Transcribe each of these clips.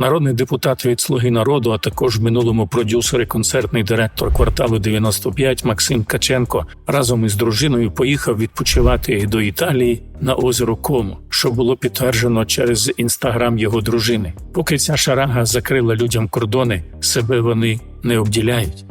народний депутат від Слуги народу, а також в минулому продюсер і концертний директор кварталу 95 Максим Каченко разом із дружиною поїхав відпочивати до Італії на озеро Кому, що було підтверджено через інстаграм його дружини. Поки ця шарага закрила людям кордони, себе вони не обділяють.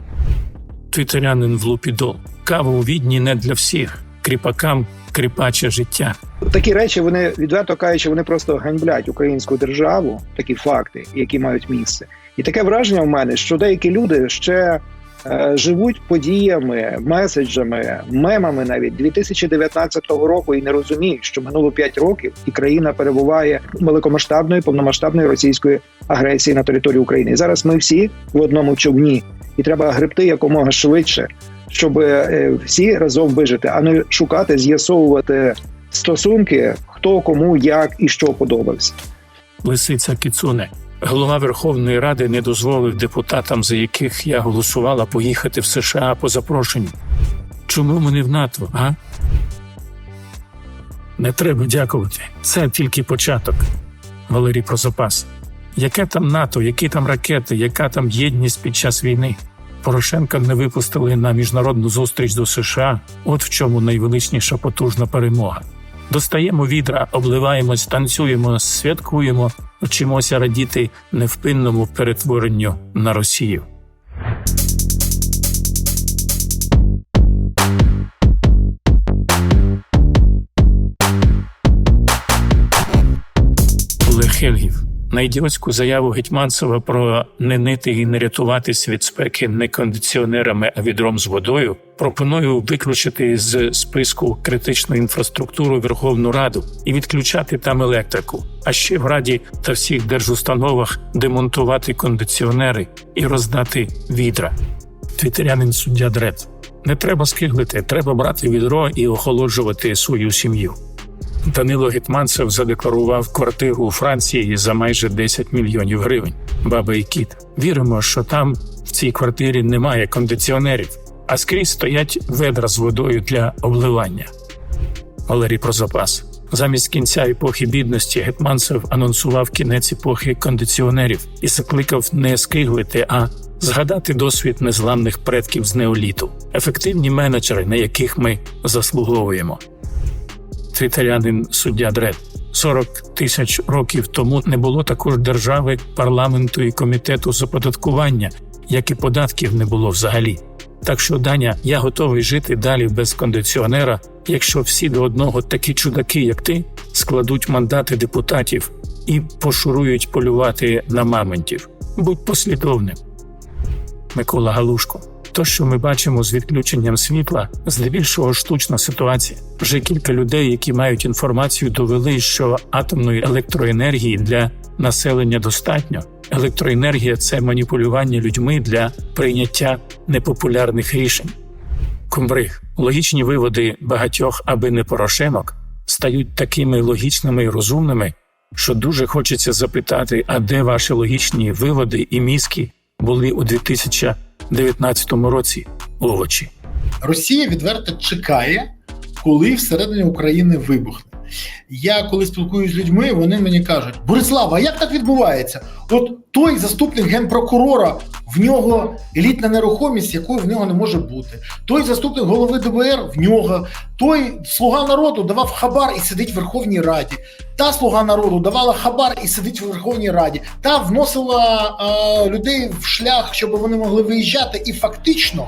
Твітерянин в Лупідол. Кава у відні не для всіх. Кріпакам кріпаче життя. Такі речі вони відверто кажучи, вони просто ганьблять українську державу, такі факти, які мають місце. І таке враження в мене, що деякі люди ще е, живуть подіями, меседжами, мемами навіть 2019 року і не розуміють, що минуло 5 років, і країна перебуває великомасштабної повномасштабної російської агресії на території України. І зараз ми всі в одному човні, і треба гребти якомога швидше, щоб е, всі разом вижити, а не шукати, з'ясовувати стосунки, хто кому як і що подобався. Лисиця Кіцуне. Голова Верховної Ради не дозволив депутатам, за яких я голосувала, поїхати в США по запрошенню. Чому ми в НАТО, а? Не треба дякувати. Це тільки початок. Валерій про запас. Яке там НАТО, які там ракети, яка там єдність під час війни? Порошенка не випустили на міжнародну зустріч до США. От в чому найвеличніша потужна перемога. Достаємо відра, обливаємось, танцюємо, святкуємо, вчимося радіти невпинному перетворенню на Росію. На ідіотську заяву Гетьманцева про не нити і не рятуватись від спеки не кондиціонерами, а відром з водою. Пропоную виключити з списку критичну інфраструктуру Верховну Раду і відключати там електрику. А ще в раді та всіх держустановах демонтувати кондиціонери і роздати відра. Твітерянин суддя Дред. Не треба скиглити, треба брати відро і охолоджувати свою сім'ю. Данило Гетманцев задекларував квартиру у Франції за майже 10 мільйонів гривень. Баба і кіт. Віримо, що там в цій квартирі немає кондиціонерів, а скрізь стоять ведра з водою для обливання. Валерій про запас. Замість кінця епохи бідності Гетманцев анонсував кінець епохи кондиціонерів і закликав не скиглити, а згадати досвід незламних предків з неоліту, ефективні менеджери, на яких ми заслуговуємо твітерянин суддя Дред. 40 тисяч років тому не було також держави, парламенту і комітету з оподаткування, як і податків не було взагалі. Так що, Даня, я готовий жити далі без кондиціонера, якщо всі до одного такі чудаки, як ти, складуть мандати депутатів і пошурують полювати на мамонтів. Будь послідовним. Микола Галушко. То, що ми бачимо з відключенням світла, здебільшого штучна ситуація. Вже кілька людей, які мають інформацію, довели, що атомної електроенергії для населення достатньо. Електроенергія це маніпулювання людьми для прийняття непопулярних рішень. Комбриг логічні виводи багатьох, аби не порошенок, стають такими логічними і розумними, що дуже хочеться запитати, а де ваші логічні виводи і мізки були у 2019 році овочі. Росія відверто чекає, коли всередині України вибухне. Я коли спілкуюся з людьми, вони мені кажуть: Борислава, як так відбувається? От той заступник генпрокурора, в нього елітна нерухомість, якої в нього не може бути. Той заступник голови ДБР в нього, той слуга народу давав хабар і сидить в Верховній Раді. Та слуга народу давала хабар і сидить в Верховній Раді. Та вносила е, людей в шлях, щоб вони могли виїжджати, і фактично.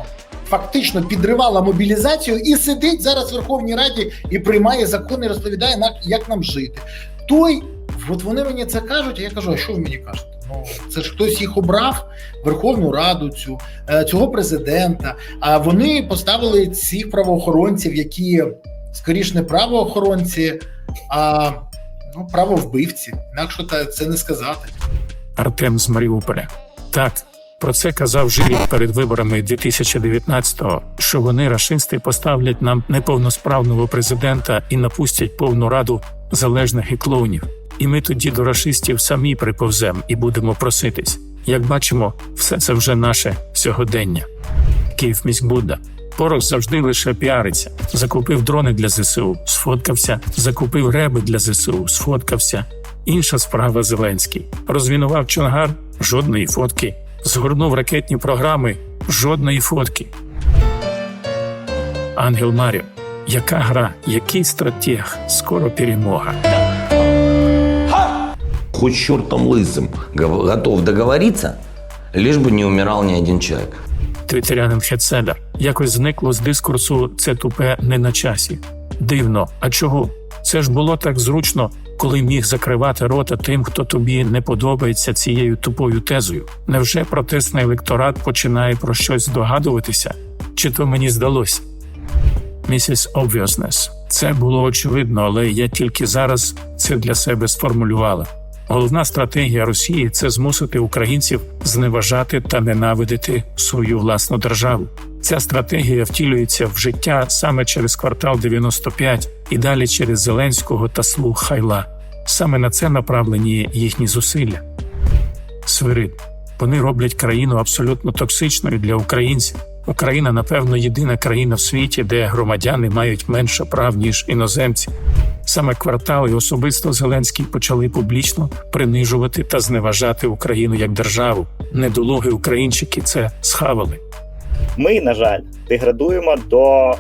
Фактично підривала мобілізацію і сидить зараз в Верховній Раді і приймає закони, розповідає як нам жити. Той, от вони мені це кажуть, а я кажу: а що ви мені кажете? Ну це ж хтось їх обрав Верховну Раду, цю е, цього президента. А вони поставили цих правоохоронців, які скоріш не правоохоронці, а ну правовбивці. Інакше це не сказати. Артем з Маріуполя. Так, про це казав Жилік перед виборами 2019-го, що вони рашисти поставлять нам неповносправного президента і напустять повну раду залежних і клоунів. І ми тоді до рашистів самі приповзем і будемо проситись. Як бачимо, все це вже наше сьогодення. Київ міськбудда. Порох завжди лише піариться. Закупив дрони для ЗСУ, сфоткався, закупив реби для ЗСУ, сфоткався. Інша справа Зеленський розмінував Чонгар жодної фотки, згорнув ракетні програми жодної фотки. Ангел Маріо, яка гра, який стратег, скоро перемога. Хоть чертом лысым гов- готов договориться, лишь бы не умирал ни один человек. Твітерянин Хетседер якось зникло з дискурсу це тупе не на часі. Дивно, а чого? Це ж було так зручно, коли міг закривати рота тим, хто тобі не подобається цією тупою тезою. Невже протестний електорат починає про щось здогадуватися? Чи то мені здалося? Місіс Obviousness. Це було очевидно, але я тільки зараз це для себе сформулювала. Головна стратегія Росії це змусити українців зневажати та ненавидити свою власну державу. Ця стратегія втілюється в життя саме через квартал 95 і далі через Зеленського та слуг Хайла. Саме на це направлені їхні зусилля. Свирид. Вони роблять країну абсолютно токсичною для українців. Україна, напевно, єдина країна в світі, де громадяни мають менше прав ніж іноземці. Саме квартал і особисто Зеленський почали публічно принижувати та зневажати Україну як державу. Недолуги українчики це схавали. Ми, на жаль, деградуємо до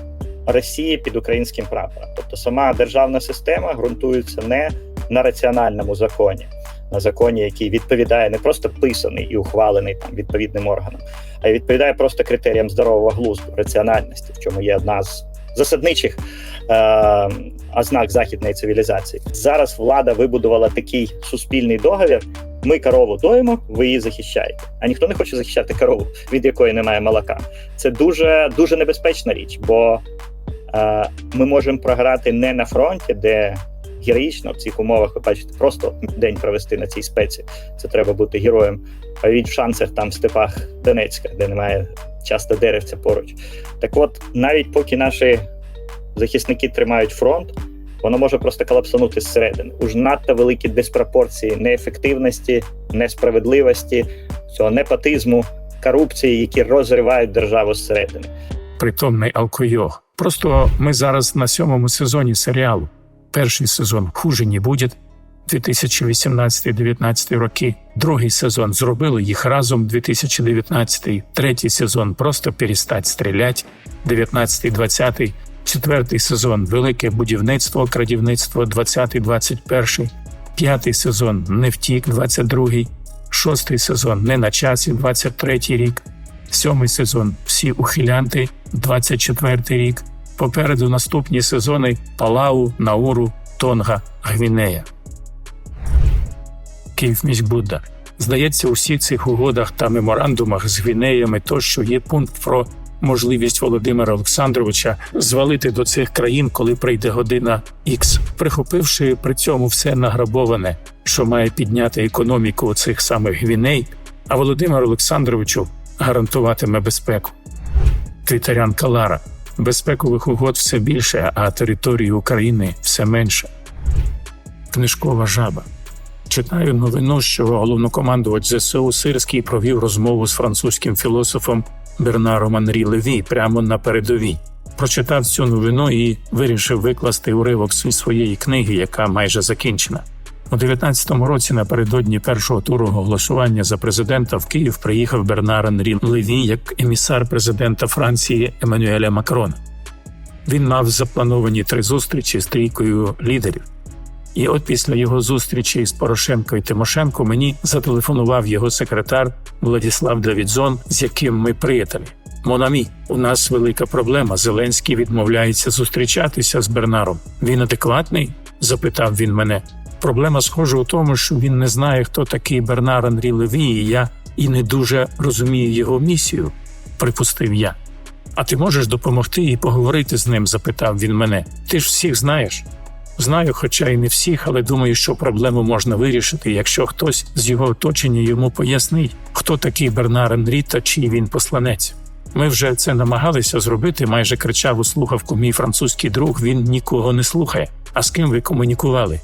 Росії під українським прапором. Тобто сама державна система ґрунтується не на раціональному законі, на законі, який відповідає не просто писаний і ухвалений там відповідним органом, а й відповідає просто критеріям здорового глузду, раціональності, в чому є одна з засадничих е- ознак західної цивілізації. Зараз влада вибудувала такий суспільний договір. Ми корову доїмо, ви її захищаєте. А ніхто не хоче захищати корову, від якої немає молока. Це дуже дуже небезпечна річ, бо е, ми можемо програти не на фронті, де героїчно в цих умовах ви бачите, просто день провести на цій спеці. Це треба бути героєм. А від в шансах там в степах Донецька, де немає часто деревця поруч. Так от, навіть поки наші захисники тримають фронт, воно може просто колапсанути зсередини. Уж надто великі диспропорції неефективності, несправедливості, цього непотизму, корупції, які розривають державу зсередини. Притомний алкойог. Просто ми зараз на сьомому сезоні серіалу. Перший сезон хуже не буде. 2018-19 роки. Другий сезон зробили їх разом 2019. Третій сезон просто перестать стріляти. 19-20. Четвертий сезон велике будівництво, крадівництво 20-21. П'ятий сезон не втік, 22. Шостий сезон не на часі, 23 рік. Сьомий сезон всі ухилянти, 24 рік. Попереду наступні сезони Палау, Науру, Тонга, Гвінея. Київ Будда. Здається, у всіх цих угодах та меморандумах з Гвінеями тощо є пункт про можливість Володимира Олександровича звалити до цих країн, коли прийде година Х, прихопивши при цьому все награбоване, що має підняти економіку цих самих Гвіней, а Володимир Олександровичу гарантуватиме безпеку. Твітарян Калара. Безпекових угод все більше, а території України все менше. Книжкова жаба. Читаю новину, що головнокомандувач ЗСУ Сирський провів розмову з французьким філософом Бернаром Анрі Леві прямо на передовій. Прочитав цю новину і вирішив викласти уривок зі своєї книги, яка майже закінчена. У 19-му році напередодні першого туру голосування за президента в Київ приїхав Бернар Анрі Леві як емісар президента Франції Еммануеля Макрона. Він мав заплановані три зустрічі з трійкою лідерів. І от після його зустрічі з Порошенко і Тимошенко мені зателефонував його секретар Владіслав Давідзон, з яким ми приятелі. Монамі, у нас велика проблема. Зеленський відмовляється зустрічатися з Бернаром. Він адекватний? запитав він мене. Проблема схожа у тому, що він не знає, хто такий Бернар Анрі Леві, і я і не дуже розумію його місію, припустив я. А ти можеш допомогти і поговорити з ним? запитав він мене. Ти ж всіх знаєш. Знаю, хоча й не всіх, але думаю, що проблему можна вирішити, якщо хтось з його оточення йому пояснить, хто такий Бернар Енрі та чий він посланець. Ми вже це намагалися зробити, майже кричав у слухавку мій французький друг. Він нікого не слухає. А з ким ви комунікували?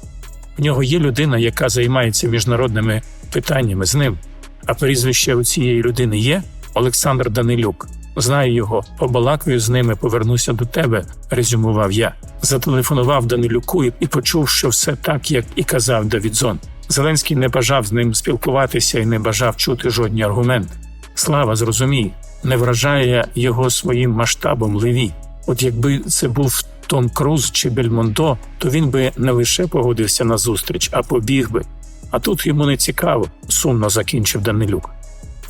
В нього є людина, яка займається міжнародними питаннями з ним. А прізвище у цієї людини є Олександр Данилюк. Знаю його, побалакаю з ними, повернуся до тебе, резюмував я. Зателефонував Данилюку і почув, що все так, як і казав Давідзон. Зеленський не бажав з ним спілкуватися і не бажав чути жодні аргументи. Слава зрозумій, не вражає його своїм масштабом леві. От якби це був Том Круз чи Бельмондо, то він би не лише погодився на зустріч, а побіг би. А тут йому не цікаво, сумно закінчив Данилюк.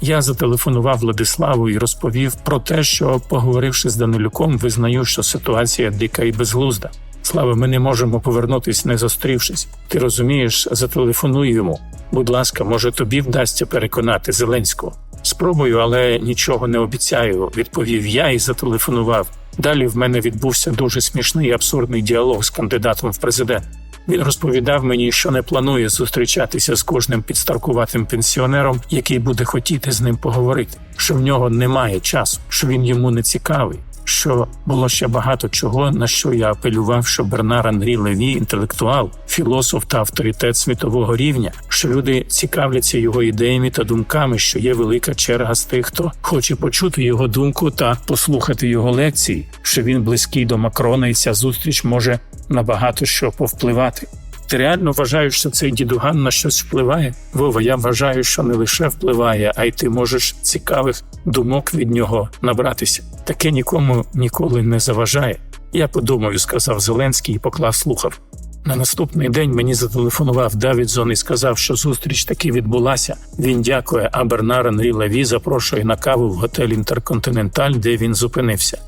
Я зателефонував Владиславу і розповів про те, що, поговоривши з Данилюком, визнаю, що ситуація дика і безглузда. Слава, ми не можемо повернутись, не зустрівшись. Ти розумієш, зателефонуй йому. Будь ласка, може тобі вдасться переконати Зеленського. Спробую, але нічого не обіцяю, відповів я і зателефонував. Далі в мене відбувся дуже смішний і абсурдний діалог з кандидатом в президент. Він розповідав мені, що не планує зустрічатися з кожним підстаркуватим пенсіонером, який буде хотіти з ним поговорити, що в нього немає часу, що він йому не цікавий. Що було ще багато чого, на що я апелював, що Бернар Анрі Леві інтелектуал, філософ та авторитет світового рівня, що люди цікавляться його ідеями та думками, що є велика черга з тих, хто хоче почути його думку та послухати його лекції, що він близький до Макрона, і ця зустріч може на багато що повпливати. Ти реально вважаєш, що цей дідуган на щось впливає? Вова, я вважаю, що не лише впливає, а й ти можеш цікавих думок від нього набратися. Таке нікому ніколи не заважає. Я подумаю, сказав Зеленський і поклав слухав. На наступний день мені зателефонував Давідзон і сказав, що зустріч таки відбулася. Він дякує, а Бернар Анрі Лаві запрошує на каву в готель Інтерконтиненталь, де він зупинився.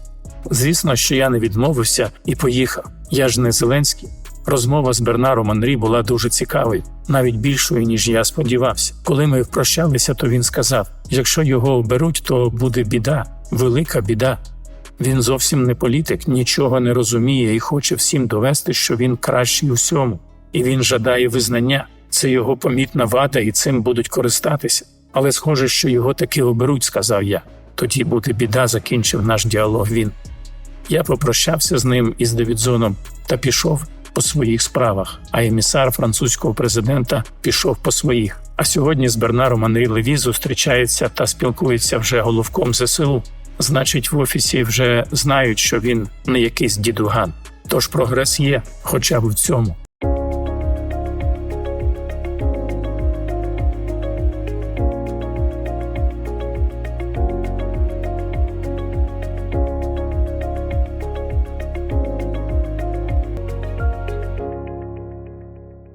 Звісно, що я не відмовився і поїхав. Я ж не Зеленський. Розмова з Бернаром Анрі була дуже цікавою, навіть більшою, ніж я сподівався. Коли ми прощалися, то він сказав: якщо його оберуть, то буде біда, велика біда. Він зовсім не політик, нічого не розуміє і хоче всім довести, що він кращий у всьому. І він жадає визнання. Це його помітна вада, і цим будуть користатися. Але схоже, що його таки оберуть, сказав я. Тоді буде біда, закінчив наш діалог він. Я попрощався з ним і з Девідзоном та пішов по своїх справах. А емісар французького президента пішов по своїх. А сьогодні з Бернаром Анрі Леві зустрічається та спілкується вже головком ЗСУ. Значить, в офісі вже знають, що він не якийсь дідуган. Тож прогрес є, хоча б в цьому.